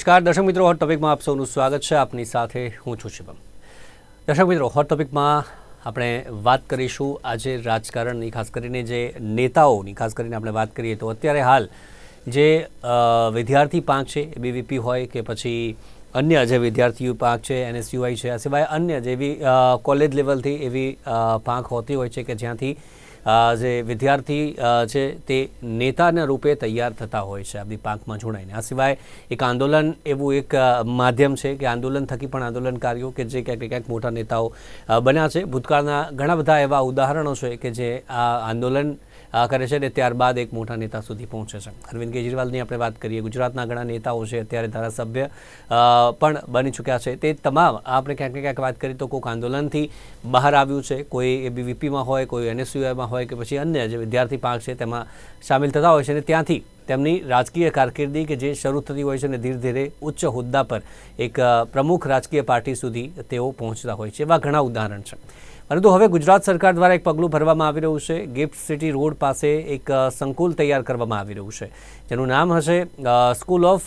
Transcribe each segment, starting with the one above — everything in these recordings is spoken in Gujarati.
નમસ્કાર. દર્શક મિત્રો હોટ ટોપિકમાં આપ સૌનું સ્વાગત છે. આપની સાથે હું છું શિવમ દર્શક મિત્રો હોટ ટોપિકમાં આપણે વાત કરીશું આજે રાજકારણની, ખાસ કરીને જે નેતાઓની. ખાસ કરીને આપણે વાત કરીએ તો અત્યારે હાલ જે વિદ્યાર્થી પાંખ છે બીવીપી હોય કે પછી અન્ય જે વિદ્યાર્થીઓ પાંખ છે એનએસયુઆઈ છે, આ સિવાય અન્ય જેવી કોલેજ લેવલથી એવી પાંખ હોતી હોય છે કે જ્યાંથી જે વિદ્યાર્થી છે તે નેતાના રૂપે તૈયાર થતા હોય છે આપણી પાંખમાં જોડાઈને. આ સિવાય એક આંદોલન એવું એક માધ્યમ છે કે આંદોલન થકી પણ આંદોલનકારીઓ કે જે ક્યાંક ક્યાંક મોટા નેતાઓ બન્યા છે. ભૂતકાળના ઘણા બધા એવા ઉદાહરણો છે કે જે આ આંદોલન કરે છે અને ત્યારબાદ એક મોટા નેતા સુધી પહોંચે છે. અરવિંદ કેજરીવાલની આપણે વાત કરીએ, ગુજરાતના ઘણા નેતાઓ છે, અત્યારે ધારાસભ્ય પણ બની ચૂક્યા છે. તે તમામ, આપણે ક્યાંક ક્યાંક વાત કરીએ તો કોઈક આંદોલનથી બહાર આવ્યું છે, કોઈ એબીવીપીમાં હોય, કોઈ એનએસયુઆઈમાં હોય કે પછી અન્ય જે વિદ્યાર્થી પાંખ છે તેમાં સામેલ થતા હોય છે અને ત્યાંથી તેમની રાજકીય કારકિર્દી કે જે શરૂ થતી હોય છે અને ધીરે ધીરે ઉચ્ચ હોદ્દા પર એક પ્રમુખ રાજકીય પાર્ટી સુધી તેઓ પહોંચતા હોય છે, એવા ઘણા ઉદાહરણ છે. પરંતુ હવે ગુજરાત સરકાર દ્વારા એક પગલું ભરવામાં આવી રહ્યું છે. ગિફ્ટ સિટી રોડ પાસે એક સંકુલ તૈયાર કરવામાં આવી રહ્યું છે. જેનું નામ હશે સ્કૂલ ઓફ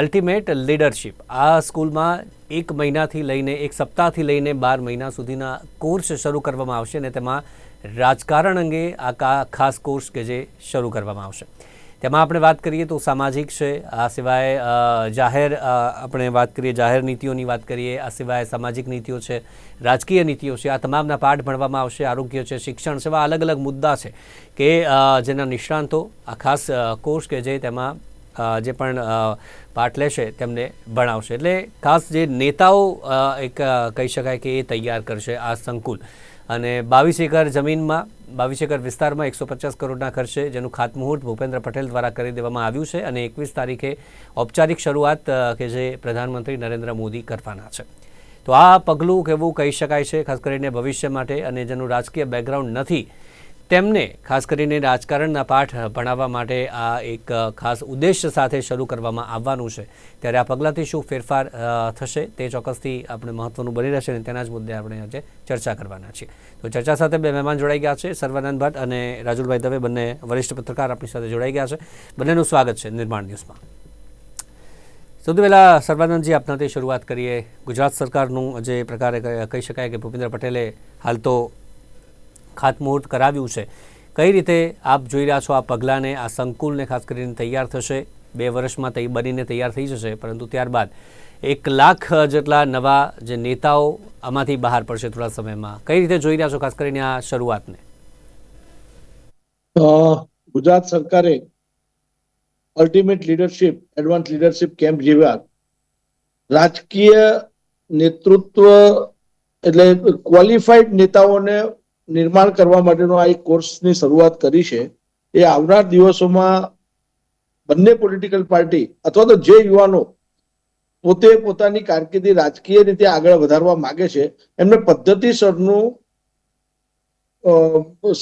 અલ્ટિમેટ લીડરશિપ. આ સ્કૂલમાં એક મહિનાથી લઈને, એક સપ્તાહથી લઈને બાર મહિના સુધીના કોર્સ શરૂ કરવામાં આવશે અને તેમાં રાજકારણ અંગે આ ખાસ કોર્સ કે જે શરૂ કરવામાં આવશે. તેમાં આપણે વાત કરીએ તો સામાજિક છે, આ સિવાય જાહેર આપણે વાત કરીએ જાહેર નીતિઓની વાત કરીએ, આ સિવાય સામાજિક નીતિઓ છે, રાજકીય નીતિઓ છે, આ તમામના પાઠ ભણવામાં આવશે, આરોગ્ય છે, શિક્ષણ છે અલગ અલગ મુદ્દા છે કે જેના નિષ્ણાંતો, આ ખાસ કોર્સ કે જે તેમાં જે પણ પાઠ લેશે તેમને ભણાવશે. એટલે ખાસ જે નેતાઓ એક કહી શકાય કે એ તૈયાર કરશે આ સંકુલ. અને બાવીસ એકર જમીનમાં, બાવીસ એકર વિસ્તારમાં એકસો પચાસ કરોડના ખર્ચે જેનું ખાતમુહૂર્ત ભૂપેન્દ્ર પટેલ દ્વારા કરી દેવામાં આવ્યું છે અને એકવીસ તારીખે ઔપચારિક શરૂઆત કે જે પ્રધાનમંત્રી નરેન્દ્ર મોદી કરવાના છે. તો આ પગલું કેવું કહી શકાય છે, ખાસ કરીને ભવિષ્ય માટે અને જેનું રાજકીય બેકગ્રાઉન્ડ નથી તેમને, ખાસ કરીને રાજકારણના પાઠ ભણાવવા માટે આ એક ખાસ ઉદ્દેશ્ય સાથે શરૂ કરવામાં આવવાનું છે. ત્યારે આ પગલાંથી શું ફેરફાર થશે તે ચોક્કસથી આપણે મહત્વનું બની રહેશે અને તેના જ મુદ્દે આપણે આજે ચર્ચા કરવાના છીએ. તો ચર્ચા સાથે બે મહેમાન જોડાઈ ગયા છે, સર્વાનંદ ભટ્ટ અને રાજુલભાઈ દવે, બંને વરિષ્ઠ પત્રકાર આપણી સાથે જોડાઈ ગયા છે. બંનેનું સ્વાગત છે નિર્માણ ન્યૂઝમાં. સૌથી પહેલાં સર્વાનંદજી, આપનાથી શરૂઆત કરીએ. ગુજરાત સરકારનું જે પ્રકારે કહી શકાય કે ભૂપેન્દ્ર પટેલે હાલ તો ખાતમુહૂર્ત કરાવ્યું છે. કઈ રીતે આપ જોઈ રહ્યા છો આ પગલાંને? આ સંકુલને ખાસ કરીને તૈયાર થશે? બે વર્ષમાં તૈ બનીને તૈયાર થઈ જશે, પરંતુ ત્યારબાદ એક લાખ જેટલા નવા જે નેતાઓ આમાંથી બહાર પડશે થોડા સમયમાં. કઈ રીતે જોઈ રહ્યા છો ખાસ કરીને આ શરૂઆતને? ગુજરાત સરકારે ultimate leadership advance leadership camp જેવા રાજકીય નેતૃત્વ એટલે ક્વોલિફાઈડ નેતાઓને નિર્માણ કરવા માટેનો આ એક કોર્સની શરૂઆત કરી છે. એ આવનાર દિવસોમાં બંને પોલિટિકલ પાર્ટી અથવા તો જે યુવાનો પોતે પોતાની કારકિર્દી રાજકીય રીતે આગળ વધારવા માંગે છે, એમને પદ્ધતિસરનું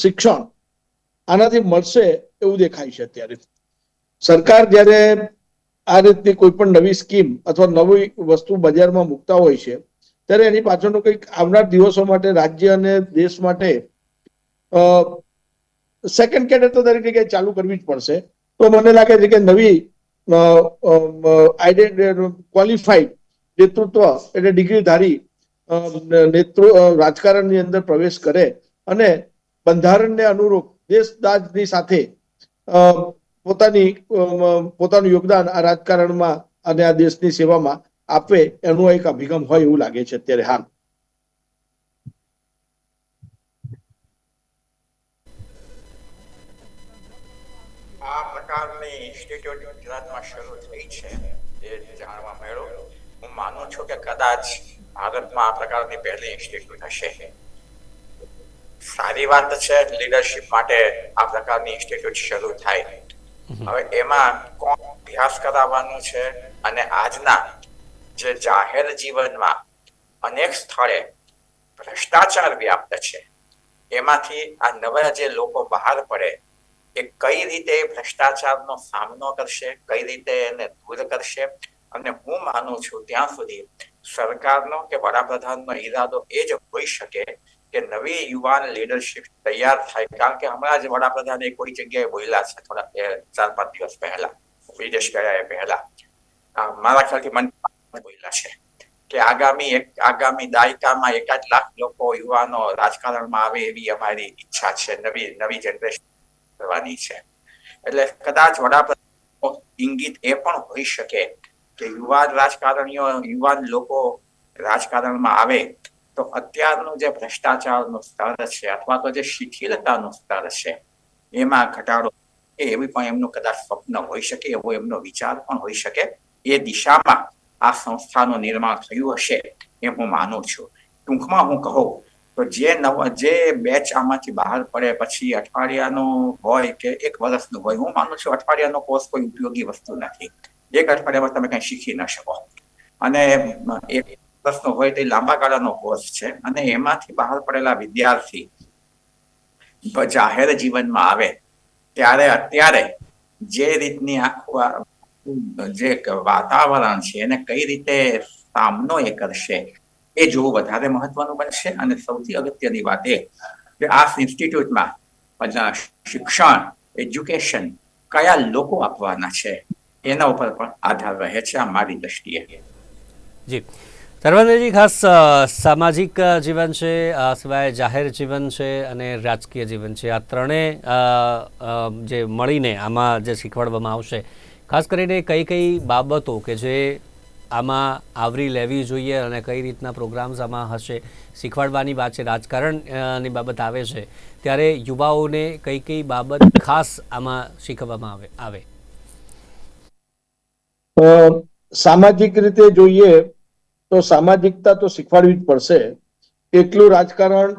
શિક્ષણ આનાથી મળશે એવું દેખાય છે અત્યારે. સરકાર જ્યારે આ રીતની કોઈ પણ નવી સ્કીમ અથવા નવી વસ્તુ બજારમાં મૂકતા હોય છે ત્યારે એની પાછળનું કંઈક આવનાર દિવસો માટે રાજ્ય અને દેશ માટે સેકન્ડ કેડર તો દરેક ચાલુ કરવી જ પડશે. તો મને લાગે છે કે નવી ક્વોલિફાઈડ નેતૃત્વ એટલે ડિગ્રીધારી અ, નેતૃ રાજકારણની અંદર પ્રવેશ કરે અને બંધારણને અનુરૂપ દેશદાજની સાથે પોતાની પોતાનું યોગદાન આ રાજકારણમાં અને આ દેશની સેવામાં આપે એનો એક અભિગમ હોય એવું લાગે છે અત્યારે હાલ આ પ્રકારની ઇન્સ્ટિટ્યૂટ ગુજરાતમાં શરૂ થઈ છે એ જાણવા મળ્યો. હું માનું છું કે કદાચ ભારતમાં આ પ્રકારની પહેલી ઇન્સ્ટિટ્યૂટ હશે. સારી વાત છે લીડરશિપ માટે આ પ્રકારની ઇન્સ્ટિટ્યૂટ શરૂ થાય. હવે એમાં કોણ અભ્યાસ કરાવવાનું છે અને આજના જે જાહેર જીવનમાં અનેક સ્થળે ભ્રષ્ટાચાર વ્યાપ્ત છે. એમાંથી આ નવા જે લોકો બહાર પડે, એ કઈ રીતે ભ્રષ્ટાચારનો સામનો કરશે, કઈ રીતે એને દૂર કરશે? અને હું માનું છું ત્યાં સુધી સરકારનો કે વડાપ્રધાનનો ઈરાદો એ જ હોઈ શકે કે નવી યુવાન લીડરશિપ તૈયાર થાય. કારણ કે હમણાં જ વડાપ્રધાને કોઈ જગ્યાએ બોલ્યા છે થોડા ચાર, પાંચ દિવસ પહેલા, વિદેશ ગયા એ પહેલા. મારા ખ્યાલથી મન બોલ્યા છે. કે આગામી એક, આગામી દાયકામાં એકાદ લાખ લોકો યુવાનો રાજકારણમાં આવે એવી અમારી ઈચ્છા છે. નવી નવી જનરેશન કરવાની છે. એટલે કદાચ વડાપ્રધાન ઇંગિત એ પણ હોઈ શકે કે યુવાન રાજકારણીઓ, યુવાન લોકો રાજકારણમાં આવે તો અત્યારનું જે ભ્રષ્ટાચારનું સ્તર છે અથવા તો જે શિથિલતાનું સ્તર છે એમાં ઘટાડો એવી પણ એમનું કદાચ સ્વપ્ન હોઈ શકે, એવો એમનો વિચાર પણ હોઈ શકે. એ દિશામાં આ સંસ્થાનું નિર્માણ થયું હશે એ હું માનું છું. ટૂંકમાં હું કહું તો જે નવ, જે બેચ આમાંથી બહાર પડે પછી અઠવાડિયાનું હોય કે એક વર્ષનું હોય, હું માનું છું અઠવાડિયાનો કોર્સ કોઈ ઉપયોગી વસ્તુ નથી. એક અઠવાડિયામાં તમે કંઈ શીખી ન શકો. અને એક વર્ષનો હોય તે લાંબા ગાળાનો કોર્સ છે અને એમાંથી બહાર પડેલા વિદ્યાર્થી જાહેર જીવનમાં આવે, ત્યારે અત્યારે જે રીતની આખું જે વાતાવરણ છે, એને કઈ રીતે સામનો એ કરશે, એ જોવું વધારે મહત્વનું બનશે. અને સૌથી અગત્યની વાત એ કે આ ઇન્સ્ટિટ્યૂટમાં શિક્ષણ એજ્યુકેશન કયા લોકો આપવાના છે, એના ઉપર પણ આધાર રહે છે આ મારી દ્રષ્ટિએ. જી. સર્વાનંદજી ખાસ સામાજિક જીવન છે સિવાય જાહેર જીવન છે અને રાજકીય જીવન છે. આ ત્રણેય જે મળીને આમાં જે શીખવાડવામાં આવશે ખાસ કરીને કઈ કઈ બાબતો કે જે આમાં આવરી લેવી જોઈએ અને કઈ રીતના પ્રોગ્રામ્સ આમાં હશે, શીખવાડવાની વાત છે રાજકારણ બાબત આવે છે, ત્યારે યુવાઓને કઈ કઈ બાબત ખાસ આમાં શીખવવામાં આવે આવે? સામાજિક રીતે જોઈએ તો સામાજિકતા તો શીખવાડવી જ પડશે. એટલું રાજકારણ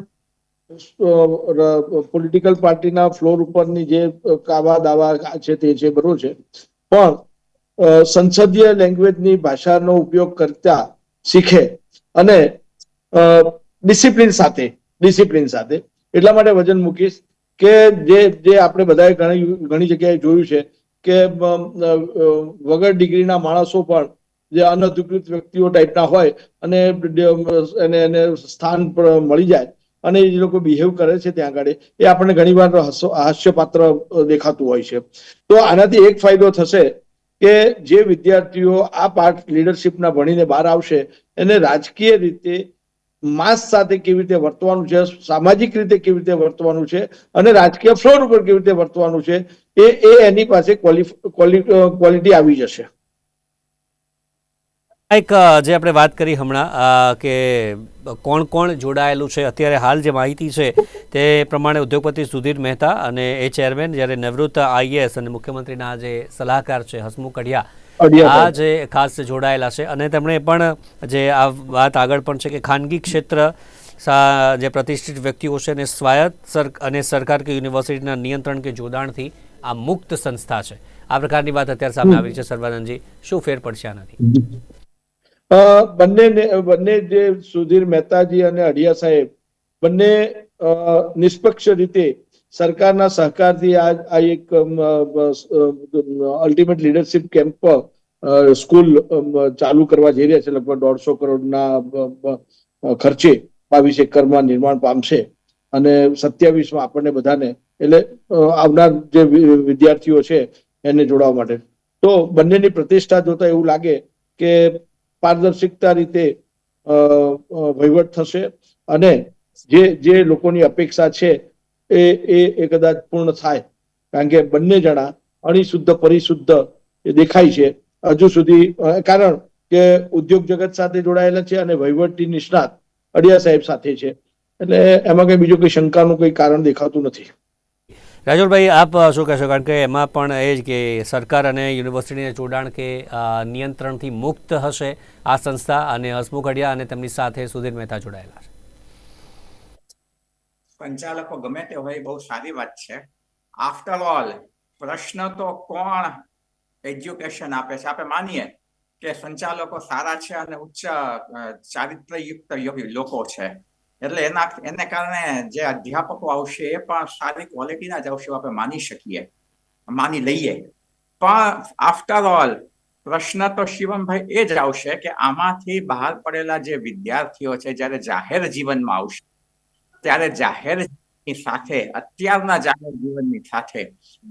પોલિટિકલ પાર્ટીના ફ્લોર ઉપરની જે કાવા દાવા છે તે છે, બરોબર છે. પણ સંસદીય લેંગ્વેજની ભાષાનો ઉપયોગ કરતા શીખે અને ડિસિપ્લિન સાથે ડિસિપ્લિન સાથે. એટલા માટે વજન મૂકીશ કે જે જે આપણે બધાએ ઘણી ઘણી જગ્યાએ જોયું છે કે વગર ડિગ્રીના માણસો પણ જે અનધિકૃત વ્યક્તિઓ ટાઈપના હોય અને એને સ્થાન મળી જાય અને એ લોકો બિહેવ કરે છે ત્યાં આગળ એ આપણને ઘણીવાર હાસ્ય- હાસ્યપાત્ર દેખાતું હોય છે. તો આનાથી એક ફાયદો થશે કે જે વિદ્યાર્થીઓ આ પાર્ટ લીડરશિપના ભણીને બહાર આવશે, એને રાજકીય રીતે માસ સાથે કેવી રીતે વર્તવાનું છે, સામાજિક રીતે કેવી રીતે વર્તવાનું છે અને રાજકીય ફ્લોર ઉપર કેવી રીતે વર્તવાનું છે, એ એ એની પાસે ક્વોલિટી આવી જશે. એક જે આપણે વાત કરી હમણાં કે કોણ કોણ જોડાયેલું છે અત્યારે હાલ જે માહિતી છે તે પ્રમાણે ઉદ્યોગપતિ સુધીર મહેતા અને એ ચેરમેન જ્યારે નિવૃત્ત આઈએએસ અને મુખ્યમંત્રીના જે સલાહકાર છે હસમુખ કડિયા આ જે ખાસ જોડાયેલા છે. અને તેમણે પણ જે આ વાત આગળ પણ છે કે ખાનગી ક્ષેત્ર જે પ્રતિષ્ઠિત વ્યક્તિઓ છે અને સ્વાયત્ત સર અને સરકાર કે યુનિવર્સિટીના નિયંત્રણ કે જોડાણથી આ મુક્ત સંસ્થા છે. આ પ્રકારની વાત અત્યારે સામે આવી છે સર્વાનંદજી. શું ફેર પડશે આનાથી? બંને બંને જે સુધીર મહેતાજી અને અઢિયા સાહેબ, બંને નિષ્પક્ષ રીતે સરકારના સહકારથી આ આ એક અલ્ટિમેટ લીડરશિપ કેમ્પ સ્કૂલ ચાલુ કરવા જઈ રહ્યા છે, લગભગ દોઢસો કરોડના ખર્ચે બાવીસ એકરમાં નિર્માણ પામશે અને સત્યાવીસમાં આપણને બધાને, એટલે આવનાર જે વિદ્યાર્થીઓ છે, એને જોડાવા માટે. તો બંનેની પ્રતિષ્ઠા જોતા એવું લાગે કે પારદર્શિકતા રીતે વહીવટ થશે અને જે જે લોકોની અપેક્ષા છે એ એ એ કદાચ પૂર્ણ થાય. કારણ કે બંને જણા અણિશુદ્ધ, પરિશુદ્ધ દેખાય છે. હજુ સુધી કારણ કે ઉદ્યોગ જગત સાથે જોડાયેલા છે અને વહીવટી નિષ્ણાત અડિયા સાહેબ સાથે છે. એટલે એમાં કઈ બીજું કઈ શંકાનું કઈ કારણ દેખાતું નથી. રાજુલભાઈ, આપ શું કહેશો? કારણ કે એમાં પણ એ જ કે સરકાર અને યુનિવર્સિટીને જોડાણ કે નિયંત્રણથી મુક્ત હશે આ સંસ્થા અને હસમુખ અડિયા અને તેમની સાથે સુધીર મહેતા જોડાયેલા છે. સંચાલકો ગમે તે હોય બહુ સારી વાત છે. આફ્ટર ઓલ પ્રશ્ન તો કોણ એજ્યુકેશન આપે છે? આપણે માનીએ કે સંચાલકો સારા છે અને ઉચ્ચ ચારિત્રયુક્ત લોકો છે. એટલે એના, એને કારણે જે અધ્યાપકો આવશે એ પણ સારી ક્વોલિટીના જ આવશે, આપણે માની શકીએ, માની લઈએ. પણ આફ્ટર ઓલ પ્રશ્ન તો શિવમભાઈ એ જ આવશે કે આમાંથી બહાર પડેલા જે વિદ્યાર્થીઓ છે, જ્યારે જાહેર જીવનમાં આવશે, ત્યારે જાહેર સાથે, અત્યારના જાહેર જીવનની સાથે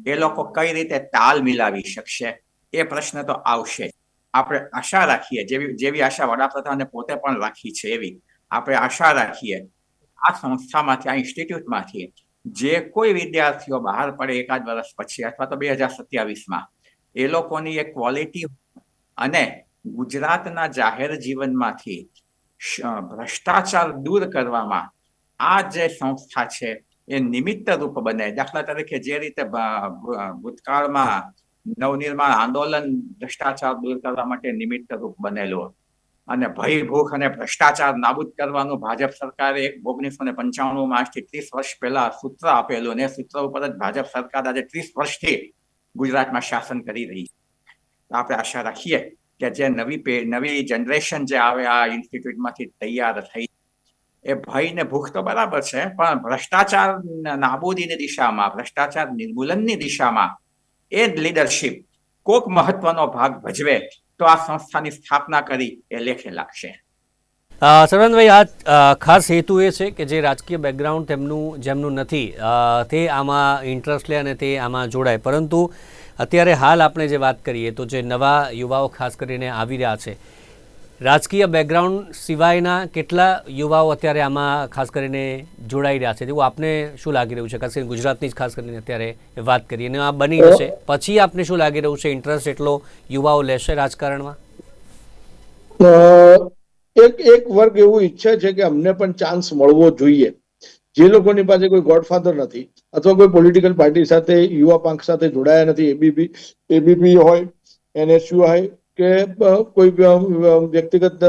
એ લોકો કઈ રીતે તાલ મિલાવી શકશે, એ પ્રશ્ન તો આવશે આપણે આશા રાખીએ, જેવી જેવી આશા વડાપ્રધાને પોતે પણ રાખી છે એવી. આપણે આશા રાખીએ આ સંસ્થામાંથી, આ ઇન્સ્ટિટ્યૂટમાંથી જે કોઈ વિદ્યાર્થીઓ બહાર પડે એકાદ વર્ષ પછી અથવા તો બે હજાર સત્યાવીસમાં, એ લોકોની એક ક્વોલિટી અને ગુજરાતના જાહેર જીવનમાંથી ભ્રષ્ટાચાર દૂર કરવામાં આ જે સંસ્થા છે એ નિમિત્ત રૂપ બને. દાખલા તરીકે જે રીતે ભૂતકાળમાં નવનિર્માણ આંદોલન ભ્રષ્ટાચાર દૂર કરવા માટે નિમિત્ત રૂપ બનેલું અને ભય, ભૂખ અને ભ્રષ્ટાચાર નાબૂદ કરવાનું ભાજપ સરકારે એક ઓગણીસો ને પંચાણું માં આજથી ત્રીસ વર્ષ પહેલા સૂત્ર આપેલું અને સૂત્ર ઉપર જ ભાજપ સરકાર આજે ત્રીસ વર્ષથી ગુજરાતમાં શાસન કરી રહી છે. આપણે આશા રાખીએ કે જે નવી નવી જનરેશન જે આવે આ ઇન્સ્ટિટ્યૂટમાંથી તૈયાર થઈ એ ભય ને ભૂખ તો બરાબર છે, પણ ભ્રષ્ટાચાર નાબૂદીની દિશામાં, ભ્રષ્ટાચાર નિર્મૂલનની દિશામાં એ લીડરશિપ કોક મહત્વનો ભાગ ભજવે તો આ સંસ્થાની સ્થાપના કરી એ લેખે લાગશે. સરવંતભાઈ આ ખાસ હેતુ એ છે કે જે રાજકીય બેકગ્રાઉન્ડ તેમનું, જેમનું નથી તે આમાં ઇન્ટરેસ્ટ લે અને તે આમાં જોડાય. પરંતુ અત્યારે હાલ આપણે જે વાત કરીએ તો જે નવા યુવાઓ ખાસ કરીને આવી રહ્યા છે રાજકીય બેકગ્રાઉન્ડ સિવાયના કેટલા યુવાઓ અત્યારે આમાં ખાસ કરીને જોડાઈ રહ્યા છે? તેવું આપને શું લાગી રહ્યું છે? ખાસ કરીને ગુજરાતની જ ખાસ કરીને અત્યારે વાત કરીએ. અને આ બની જશે પછી આપને શું લાગી રહ્યું છે? ઇન્ટરેસ્ટ એટલો યુવાઓ લેશે રાજકારણમાં? એક એક વર્ગ એવું ઈચ્છે છે કે અમને પણ ચાન્સ મળવો જોઈએ. જે લોકોની પાસે કોઈ ગોડફાધર નથી અથવા કોઈ પોલિટિકલ પાર્ટી સાથે, યુવા પાંખ સાથે જોડાયા નથી એબીપી એબીપી હોય એનએસયુ હોય કે કોઈ વ્યક્તિગત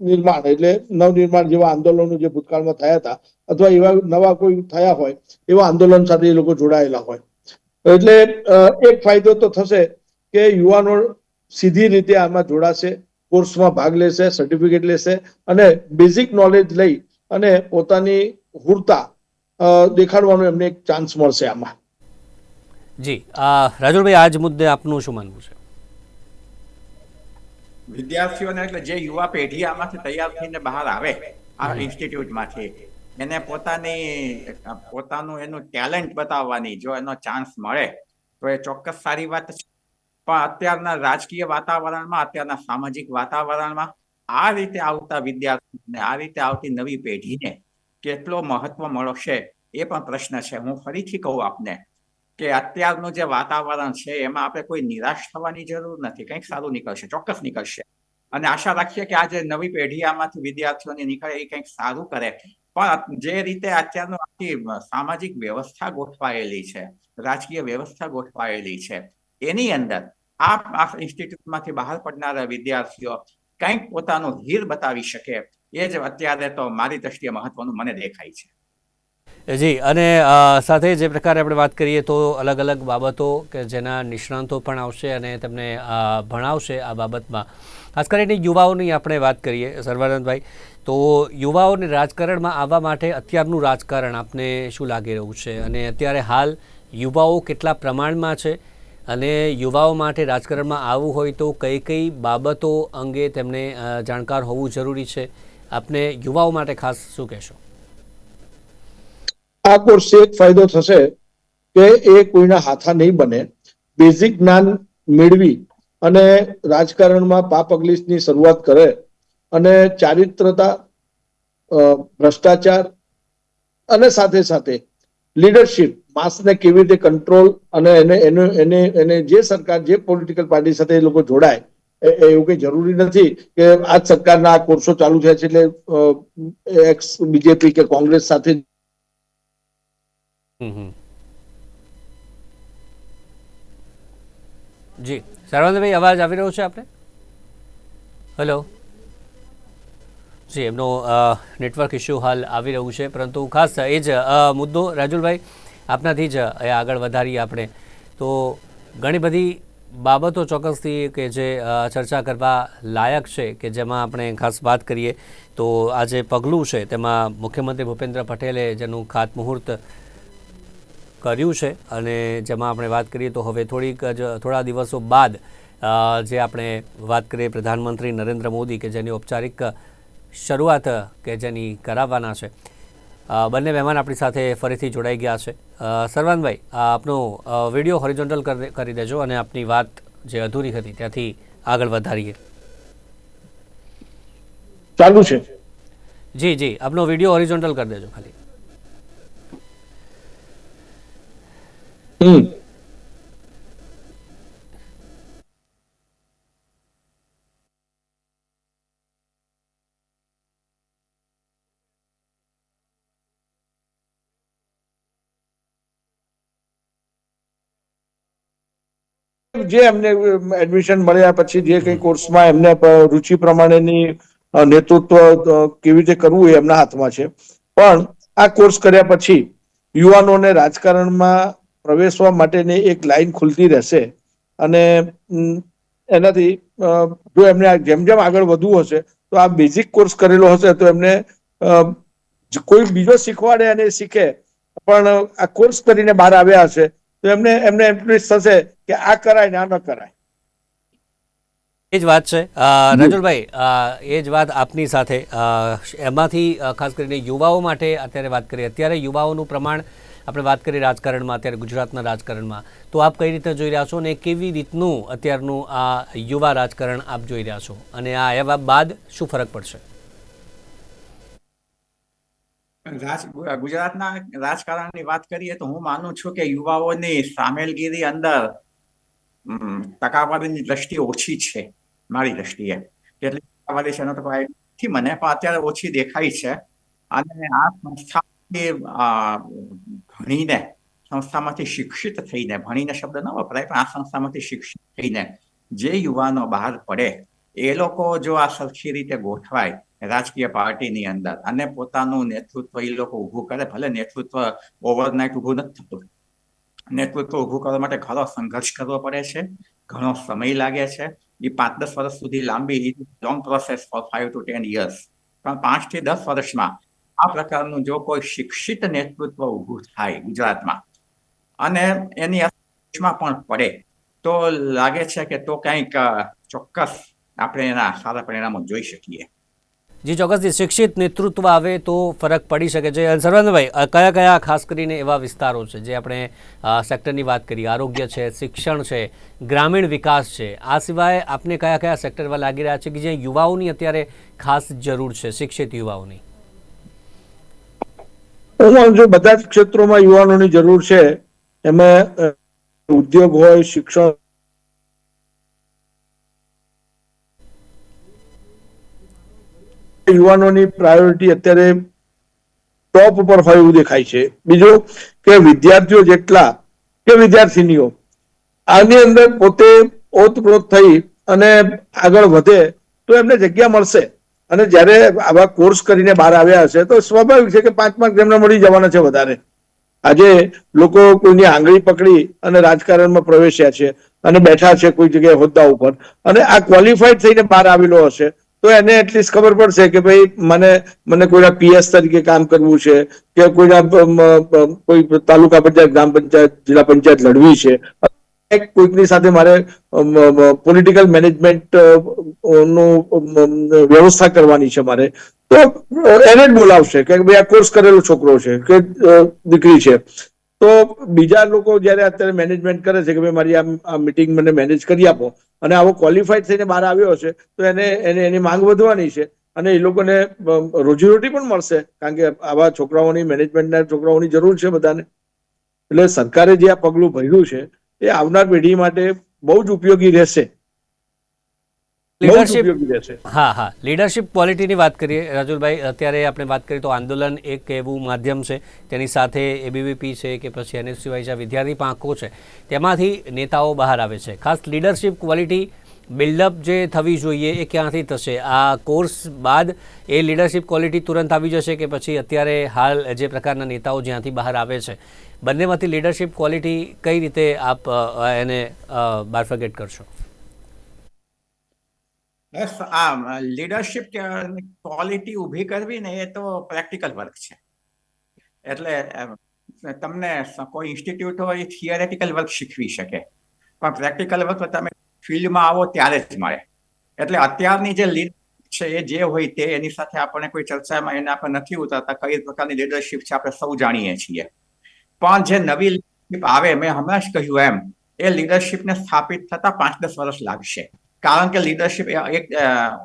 નિર્માણ એટલે નવનિર્માણ જેવા આંદોલનો જે ભૂતકાળમાં થયા હતા અથવા એવા નવા કોઈ થયા હોય, એવા આંદોલન સાથે એ લોકો જોડાયેલા હોય. એટલે એક ફાયદો તો થશે કે યુવાનો સીધી રીતે આમાં જોડાશે, કોર્સમાં ભાગ લેશે સર્ટિફિકેટ લેશે અને બેઝિક નોલેજ લઈ અને પોતાની હુરતા દેખાડવાનો એમને એક ચાન્સ મળશે આમાં. જી રાજુભાઈ આજ મુદ્દે આપનું શું માનવું છે? વિદ્યાર્થીઓને એટલે જે યુવા પેઢી આમાંથી તૈયાર થઈને બહાર આવે આ ઇન્સ્ટિટ્યૂટમાંથી એને પોતાની પોતાનું એનું ટેલેન્ટ બતાવવાની જો એનો ચાન્સ મળે તો એ ચોક્કસ સારી વાત છે. પણ અત્યારના રાજકીય વાતાવરણમાં અત્યારના સામાજિક વાતાવરણમાં આ રીતે આવતા વિદ્યાર્થીઓને આ રીતે આવતી નવી પેઢીને કેટલો મહત્વ મળશે એ પણ પ્રશ્ન છે. હું ફરીથી કહું આપને કે અત્યારનું જે વાતાવરણ છે, એમાં આપણે કોઈ નિરાશ થવાની જરૂર નથી. કંઈક સારું નીકળશે, ચોક્કસ નીકળશે. અને આશા રાખીએ કે આ જે નવી પેઢી આમાંથી વિદ્યાર્થીઓને નીકળે એ કંઈક સારું કરે. પણ જે રીતે અત્યારનું આખી સામાજિક વ્યવસ્થા ગોઠવાયેલી છે, રાજકીય વ્યવસ્થા ગોઠવાયેલી છે, એની અંદર આ ઇન્સ્ટિટ્યૂટમાંથી બહાર પડનારા વિદ્યાર્થીઓ કંઈક પોતાનું હીર બતાવી શકે. એ જ અત્યારે તો મારી દ્રષ્ટિએ મહત્વનું મને દેખાય છે. જી, અને સાથે જે પ્રકારે આપણે વાત કરીએ તો અલગ અલગ બાબતો કે જેના નિષ્ણાંતો પણ આવશે અને તેમને ભણાવશે આ બાબતમાં. ખાસ કરીને યુવાઓની આપણે વાત કરીએ, સર્વાનંદભાઈ, તો યુવાઓને રાજકારણમાં આવવા માટે અત્યારનું રાજકારણ આપને શું લાગી રહ્યું છે? અને અત્યારે હાલ યુવાઓ કેટલા પ્રમાણમાં છે? અને યુવાઓ માટે રાજકારણમાં આવવું હોય તો કઈ કઈ બાબતો અંગે તેમને જાણકાર હોવું જરૂરી છે? આપને યુવાઓ માટે ખાસ શું કહેશો? આ કોર્સથી એક ફાયદો થશે કે એ કોઈના હાથા નહીં બને બેઝિક જ્ઞાન મેળવી અને રાજકારણમાં પાપ અગલીસની શરૂઆત કરે અને ચારિત્રતા ભ્રષ્ટાચાર અને સાથે સાથે લીડરશિપ માસને કેવી રીતે કંટ્રોલ અને એને એને એને એને જે સરકાર, જે પોલિટિકલ પાર્ટી સાથે એ લોકો જોડાય એવું કઈ જરૂરી નથી કે આ સરકારના આ કોર્સો ચાલુ થયા છે એટલે એક્સ, બીજેપી કે કોંગ્રેસ સાથે. જી સર્વાનંદભાઈ અવાજ આવી રહ્યો છે આપણે હેલો જી, એમનો નેટવર્ક ઇશ્યુ હાલ આવી રહ્યું છે, પરંતુ ખાસ એ જ મુદ્દો, રાજુલભાઈ, આપનાથી જ, એ આગળ વધારીએ આપણે. તો ઘણી બધી બાબતો ચોક્કસથી કે જે ચર્ચા કરવા લાયક છે, કે જેમાં આપણે ખાસ વાત કરીએ, તો આ જે પગલું છે, તેમાં મુખ્યમંત્રી ભૂપેન્દ્ર પટેલે જેનું ખાતમુહૂર્ત કર્યું છે અને જેમાં આપણે વાત કરીએ તો હવે થોડીક જ થોડા દિવસો બાદ જે આપણે વાત કરીએ પ્રધાનમંત્રી નરેન્દ્ર મોદી કે જેની ઔપચારિક શરૂઆત કે જેની કરાવવાના છે. બંને મહેમાન આપણી સાથે ફરીથી જોડાઈ ગયા છે. સરવાનભાઈ આપનો વીડિયો હોરિઝોન્ટલ કરી કરી દેજો અને આપની વાત જે અધૂરી હતી ત્યાંથી આગળ વધારીએ. ચાલુ છે. જી જી આપનો વીડિયો હોરિઝોન્ટલ કરી દેજો ખાલી. હમ. જે એમને એડમિશન મળ્યા પછી જે કઈ કોર્સમાં એમને રુચિ પ્રમાણેની નેતૃત્વ કેવી રીતે કરવું એ એમના હાથમાં છે. પણ આ કોર્સ કર્યા પછી યુવાનોને રાજકારણમાં પ્રવેશવા માટેની એક લાઈન ખુલતી રહેશે. અને એનાથી જો એમને જેમ જેમ આગળ વધવું હશે, તો આ બેઝિક કોર્સ કરેલો હશે, તો એમને કોઈ બીજો શીખવાડે અને શીખે, પણ આ કોર્સ કરીને બહાર આવ્યા હશે, તો એમને એમને એટલીસ્ટ થશે કે આ કરાય ને આ ન કરાય. એ જ વાત છે. રાજુલભાઈ એ જ વાત આપની સાથે. એમાંથી ખાસ કરીને યુવાઓ માટે અત્યારે વાત કરીએ. અત્યારે યુવાઓનું પ્રમાણ આપણે વાત કરીએ રાજકારણમાં અત્યારે ગુજરાતના રાજકારણમાં. તો આપ કઈ રીતે જોઈ રહ્યા છો અને કેવી રીતનું અત્યારનું આ યુવા રાજકારણ આપ જોઈ રહ્યા છો? અને આ આવ્યા બાદ શું ફરક પડશે? ગુજરાતના રાજકારણની વાત કરીએ તો હું માનું છું કે યુવાઓની સામેલગીરી અંદર ટકાવારીની દ્રષ્ટિ ઓછી છે મારી દ્રષ્ટિએ. કેટલી ટકાવારી છે મને પણ અત્યારે ઓછી દેખાય છે. અને આ સંસ્થામાંથી અ, ભણીને સંસ્થામાંથી શિક્ષિત થઈને, ભણીને શબ્દ ન વપરાય, પણ આ સંસ્થામાંથી શિક્ષિત થઈને જે યુવાનો બહાર પડે, એ લોકો જો આ સરખી રીતે ગોઠવાય રાજકીય પાર્ટીની અંદર અને પોતાનું નેતૃત્વ એ લોકો ઊભું કરે, ભલે નેતૃત્વ ઓવરનાઇટ ઊભું નથી થતું. નેતૃત્વ ઊભું કરવા માટે ઘણો સંઘર્ષ કરવો પડે છે, ઘણો સમય લાગે છે. એ પાંચ દસ વર્ષ સુધી લાંબી long process four five to ten years પણ પાંચથી દસ વર્ષમાં આ પ્રકારનું જો કોઈ શિક્ષિત નેતૃત્વ ઊભું થાય ગુજરાતમાં, અને એની અસરમાં પણ પડે, તો લાગે છે કે તો કંઈક ચોક્કસ આપણે એના સારા પરિણામો જોઈ શકીએ. જે ચોક્કસથી શિક્ષિત નેતૃત્વ આવે તો ફરક પડી શકે છે. સર્વાનંદભાઈ કયા કયા ખાસ કરીને એવા વિસ્તારો છે જે આપણે સેક્ટરની વાત કરીએ? આરોગ્ય છે, શિક્ષણ છે, ગ્રામીણ વિકાસ છે. આ સિવાય આપને કયા કયા સેક્ટરમાં લાગી રહ્યા છે કે જે યુવાઓની અત્યારે ખાસ જરૂર છે, શિક્ષિત યુવાઓની? હું માનું છું બધા જ ક્ષેત્રોમાં યુવાનોની જરૂર છે. એમાં ઉદ્યોગ હોય, શિક્ષણ યુવાનોની પ્રાયોરિટી અત્યારે ટોપ ઉપર હોય એવું દેખાય છે. બીજું કે વિદ્યાર્થીઓ જેટલા કે વિદ્યાર્થીનીઓ, આની અંદર પોતે ઓતપ્રોત થઈ અને આગળ વધે તો એમને જગ્યા મળશે. અને જ્યારે આવા કોર્સ કરીને બહાર આવ્યા હશે, તો સ્વાભાવિક છે કે પાંચ માર્ક એમને મળી જવાના છે વધારે. આજે લોકો કોઈની આંગળી પકડી અને રાજકારણમાં પ્રવેશ્યા છે અને બેઠા છે કોઈ જગ્યાએ હોદ્દા ઉપર અને આ ક્વોલિફાઈડ થઈને બહાર આવેલો હશે, તો એને એટલીસ્ટ ખબર પડશે કે ભાઈ મને મને કોઈના પીએસ તરીકે કામ કરવું છે કે કોઈના કોઈ તાલુકા પંચાયત, ગ્રામ પંચાયત, જિલ્લા પંચાયત લડવી છે. કોઈકની સાથે મારે પોલિટિકલ મેનેજમેન્ટનું વ્યવસ્થા કરવાની છે મારે. તો એને જ બોલાવશે કે ભાઈ આ કોર્સ કરેલો છોકરો છે કે દીકરી છે. તો બીજા લોકો જ્યારે અત્યારે મેનેજમેન્ટ કરે છે કે ભાઈ મારી આ મીટિંગ મને મેનેજ કરી આપો. અને આવો ક્વોલિફાઈડ થઈને બહાર આવ્યો હશે, તો એને એને, એની માંગ વધવાની છે. અને એ લોકોને રોજીરોટી પણ મળશે, કારણ કે આવા છોકરાઓની મેનેજમેન્ટના છોકરાઓની જરૂર છે બધાને. એટલે સરકારે જે આ પગલું ભર્યું છે એ આવનાર પેઢી માટે બહુ જ ઉપયોગી રહેશે. લીડરશિપ રહેશે. હા હા. લીડરશિપ ક્વોલિટીની વાત કરીએ રાજુલભાઈ અત્યારે આપણે વાત કરીએ તો આંદોલન એક એવું માધ્યમ છે તેની સાથે એબીવીપી છે કે પછી એને સિવાય જે વિદ્યાર્થી પાંખો છે તેમાંથી નેતાઓ બહાર આવે છે. ખાસ લીડરશિપ ક્વોલિટી બિલ્ડઅપ જે થવી જોઈએ એ ક્યાંથી થશે? આ કોર્સ બાદ એ લીડરશિપ ક્વોલિટી તુરંત આવી જશે કે પછી અત્યારે હાલ જે પ્રકારના નેતાઓ જ્યાંથી બહાર આવે છે બંનેમાંથી લીડરશિપ ક્વોલિટી કઈ રીતે આપ એને બારફગેટ કરશો? બસ આ લીડરશિપ ક્વોલિટી ઊભી કરવી ને એ તો પ્રેક્ટિકલ વર્ક છે. એટલે તમને કોઈ ઇન્સ્ટિટ્યૂટ હોય થિયરેટિકલ વર્ક શીખવી શકે. પણ પ્રેક્ટિકલ વર્ક તમે ફિલ્ડમાં આવો ત્યારે જ મળે. એટલે અત્યારની જે લીડ છે, એ જે હોય તે, એની સાથે આપણે કોઈ ચર્ચામાં એને આપણે નથી ઉતરતા. કઈ પ્રકારની લીડરશિપ છે, આપણે સૌ જાણીએ છીએ. પણ જે નવી લીડરશીપ આવે, મેં હમણાં જ કહ્યું એમ, એ લીડરશીપને સ્થાપિત થતા પાંચ દસ વર્ષ લાગશે. કારણ કે લીડરશીપ એક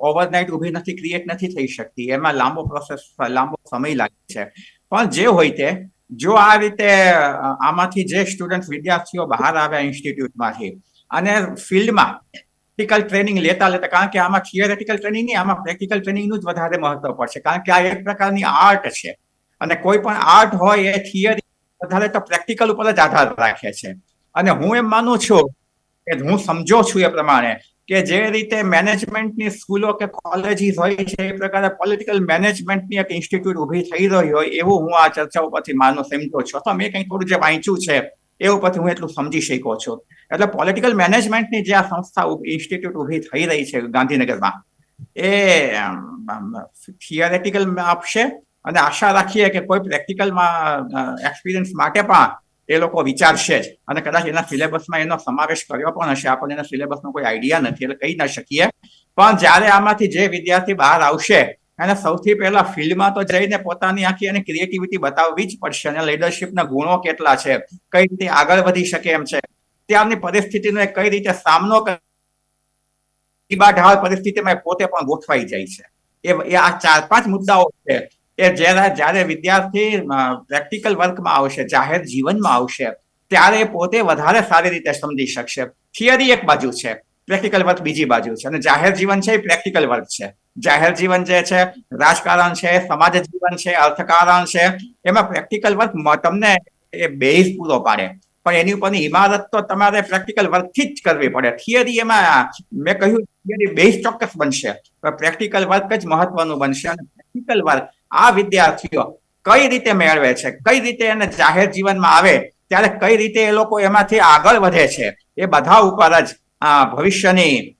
ઓવરનાઇટ ઊભી નથી ક્રિએટ નથી થઈ શકતી. એમાં લાંબો પ્રોસેસ લાંબો સમય લાગે છે. પણ જે હોય તે, જો આ રીતે આમાંથી જે સ્ટુડન્ટ વિદ્યાર્થીઓ બહાર આવ્યા ઇન્સ્ટિટ્યૂટમાંથી અને ફિલ્ડમાં પ્રેક્ટિકલ ટ્રેનિંગ લેતા લેતા, કારણ કે આમાં થિયરેટિકલ ટ્રેનિંગ નહીં, આમાં પ્રેક્ટિકલ ટ્રેનિંગનું જ વધારે મહત્વ પડશે. કારણ કે આ એક પ્રકારની આર્ટ છે. અને કોઈ પણ આર્ટ હોય એ થિયરી વધારે તો પ્રેક્ટિકલ ઉપર જ આધાર રાખે છે. અને હું એમ માનું છું કે હું સમજો છું એ પ્રમાણે કે જે રીતે મેનેજમેન્ટની સ્કૂલો કે કોલેજીસ હોય છે, એ પ્રકારે પોલિટિકલ મેનેજમેન્ટની એક ઇન્સ્ટિટ્યૂટ ઊભી થઈ રહી હોય એવું હું આ ચર્ચા ઉપરથી માનું સમજો છું અથવા મેં કંઈક થોડું જે વાંચ્યું છે એ ઉપરથી હું એટલું સમજી શક્યો છું. એટલે પોલિટિકલ મેનેજમેન્ટની જે આ સંસ્થા ઇન્સ્ટિટ્યૂટ ઊભી થઈ રહી છે ગાંધીનગરમાં, એ થિયરેટિકલ આપશે અને આશા રાખીએ કે કોઈ પ્રેક્ટિકલમાં એક્સપિરિયન્સ માટે પણ એ લોકો વિચારશે જ. અને કદાચ એના સિલેબસમાં એનો સમાવેશ કર્યો પણ હશે. આપણને એના સિલેબસનો કોઈ આઈડિયા નથી, એટલે કહી ના શકીએ. પણ જ્યારે આમાંથી જે વિદ્યાર્થી બહાર આવશે, એને સૌથી પહેલા ફિલ્ડમાં તો જઈને પોતાની આખી અને ક્રિએટિવિટી બતાવવી જ પડશે અને લીડરશિપના ગુણો કેટલા છે, કઈ રીતે આગળ વધી શકે એમ છે. ત્યારની પરિસ્થિતિનો કઈ રીતે સામનો કરી ઢાળ પરિસ્થિતિમાં પોતે પણ ગોઠવાઈ જાય છે. એ એ આ ચાર પાંચ મુદ્દાઓ છે. એ જ્યારે જ્યારે વિદ્યાર્થી પ્રેક્ટિકલ વર્કમાં આવશે, જાહેર જીવનમાં આવશે, ત્યારે પોતે વધારે સારી રીતે સમજી શકશે. થિયરી એક બાજુ છે, પ્રેક્ટિકલ વર્ક બીજી બાજુ છે. અને જાહેર જીવન છે એ પ્રેક્ટિકલ વર્ક છે. જાહેર જીવન જે છે, રાજકારણ છે, સમાજ જીવન છે, અર્થકારણ છે, એમાં પ્રેક્ટિકલ વર્ક તમને એ બેઝ પૂરો પાડે. પણ એની ઉપરની ઇમારત તો તમારે પ્રેક્ટિકલ વર્કથી જ કરવી પડે. થિયરી એમાં, મેં કહ્યું, થિયરી બેઝ ચોક્કસ બનશે. પ્રેક્ટિકલ વર્ક જ મહત્વનું બનશે. અને પ્રેક્ટિકલ વર્ક આ વિદ્યાર્થીઓ કઈ રીતે મેળવે છે? કઈ રીતે એને જાહેર જીવનમાં આવે? ત્યારે કઈ રીતે એ લોકો એમાંથી આગળ વધે છે? એ બધા ઉપર જ ભવિષ્યની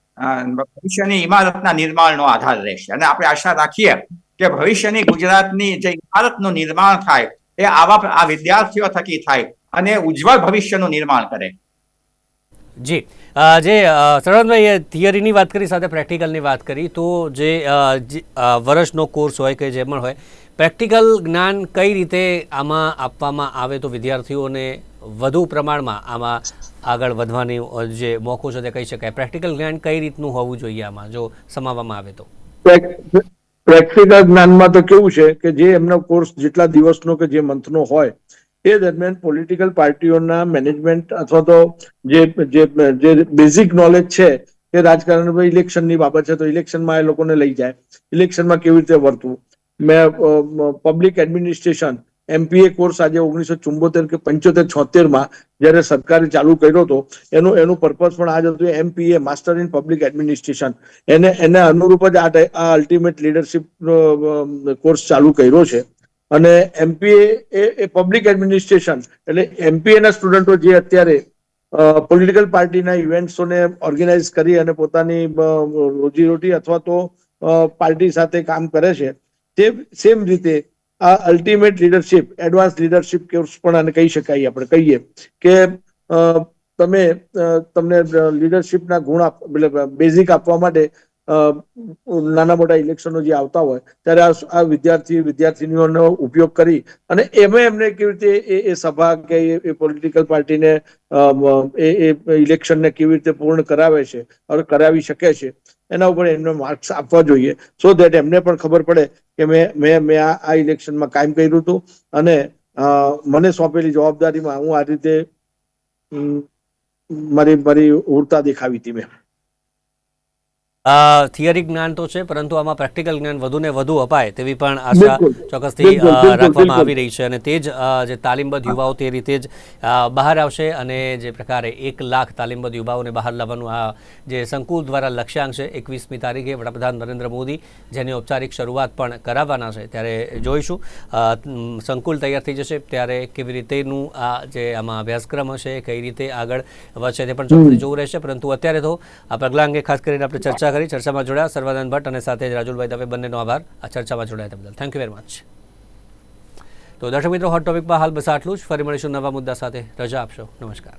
ભવિષ્યની ઇમારતના નિર્માણનો આધાર રહેશે. અને આપણે આશા રાખીએ કે ભવિષ્યની ગુજરાતની જે ઇમારતનું નિર્માણ થાય, એ આવા, આ વિદ્યાર્થીઓ થકી થાય અને ઉજ્જવળ ભવિષ્યનું નિર્માણ કરે. જી. જે અ, સરવણભાઈએ થિયરીની વાત કરી સાથે પ્રેક્ટિકલની વાત કરી તો જે વર્ષનો કોર્સ હોય કે જે પણ હોય પ્રેક્ટિકલ જ્ઞાન કઈ રીતે આમાં આપવામાં આવે તો વિદ્યાર્થીઓને વધુ પ્રમાણમાં આમાં આગળ વધવાની જે મોકો છે તે કહી શકાય. પ્રેક્ટિકલ જ્ઞાન કઈ રીતનું હોવું જોઈએ આમાં જો સમાવવામાં આવે તો? પ્રેક્ટિકલ જ્ઞાનમાં તો કેવું છે કે જે એમનો કોર્સ જેટલા દિવસનો કે જે મંથનો હોય એ દરમિયાન પોલિટિકલ પાર્ટીઓના મેનેજમેન્ટ અથવા તો જે જે બેઝિક નોલેજ છે એ રાજકારણ ઇલેક્શનની બાબત છે તો ઇલેક્શનમાં એ લોકોને લઈ જાય. ઇલેક્શનમાં કેવી રીતે વર્તવું? મેં પબ્લિક એડમિનિસ્ટ્રેશન એમપીએ કોર્સ આજે ઓગણીસો ચુંબોતેર કે પંચોતેર છોતેરમાં જ્યારે સરકારે ચાલુ કર્યો હતો, એનું એનું પર્પઝ પણ આ જ હતું MPA master in public administration એને એને અનુરૂપ જ આ અલ્ટિમેટ લીડરશિપ કોર્સ ચાલુ કર્યો છે. અને એમપીએ એ પબ્લિક એડમિનિસ્ટ્રેશન એટલે એમપીએના સ્ટુડન્ટો જે અત્યારે પોલિટિકલ પાર્ટીના ઇવેન્ટ્સોને ઓર્ગેનાઇઝ કરી અને પોતાની રોજીરોટી અથવા તો પાર્ટી સાથે કામ કરે છે, તે સેમ રીતે આ ultimate leadership advance leadership course પણ આને કહી શકાય આપણે, કહીએ કે તમે તમને લીડરશિપના ગુણ એટલે બેઝિક આપવા માટે નાના મોટા ઇલેક્શનો જે આવતા હોય, ત્યારે આ વિદ્યાર્થી, વિદ્યાર્થીનીઓનો ઉપયોગ કરી અને એમાં એમને કેવી રીતે એ એ સભા કે એ- પોલિટિકલ પાર્ટીને એ ઇલેક્શનને કેવી રીતે પૂર્ણ કરાવે છે અને કરાવી શકે છે, એના ઉપર એમને માર્ક્સ આપવા જોઈએ. સો દેટ એમને પણ ખબર પડે કે મેં મેં મેં આ ઇલેક્શનમાં કાયમ કર્યું હતું અને મને સોંપેલી જવાબદારીમાં હું આ રીતે મારી મારી ઉર્તા દેખાવી હતી મેં. થિયરી જ્ઞાન તો છે પરંતુ આમાં પ્રેક્ટિકલ જ્ઞાન વધુ ને વધુ અપાય તેવી પણ આશા. ચોક્કસથી રાખવામાં આવી રહી છે અને તે જ જે તાલીમબદ્ધ યુવાઓ તે રીતે જ બહાર આવશે અને જે પ્રકારે એક લાખ તાલીમબદ્ધ યુવાઓને બહાર લાવવાનું આ જે સંકુલ દ્વારા લક્ષ્યાંક છે એકવીસમી તારીખે વડાપ્રધાન નરેન્દ્ર મોદી જેની ઔપચારિક શરૂઆત પણ કરાવવાના છે ત્યારે જોઈશું. સંકુલ તૈયાર થઈ જશે ત્યારે કેવી રીતેનું આ જે આમાં અભ્યાસક્રમ હશે કઈ રીતે આગળ વધશે તે પણ ચોક્કસ જોવું રહેશે. પરંતુ અત્યારે તો આ પગલા અંગે ખાસ કરીને આપણે ચર્ચા ચર્ચા કરી. ચર્ચામાં જોડાયા સર્વાનંદ ભટ્ટ અને સાથે જ રાજુલભાઈ દવે બંનેનો આભાર. આ ચર્ચામાં જોડાયા બદલ. થેન્ક યુ વેરી મચ તો દર્શક મિત્રો હોટ ટોપિકમાં હાલ બસ આટલું જ. ફરી મળીશું નવા મુદ્દા સાથે. રજા આપશો. નમસ્કાર.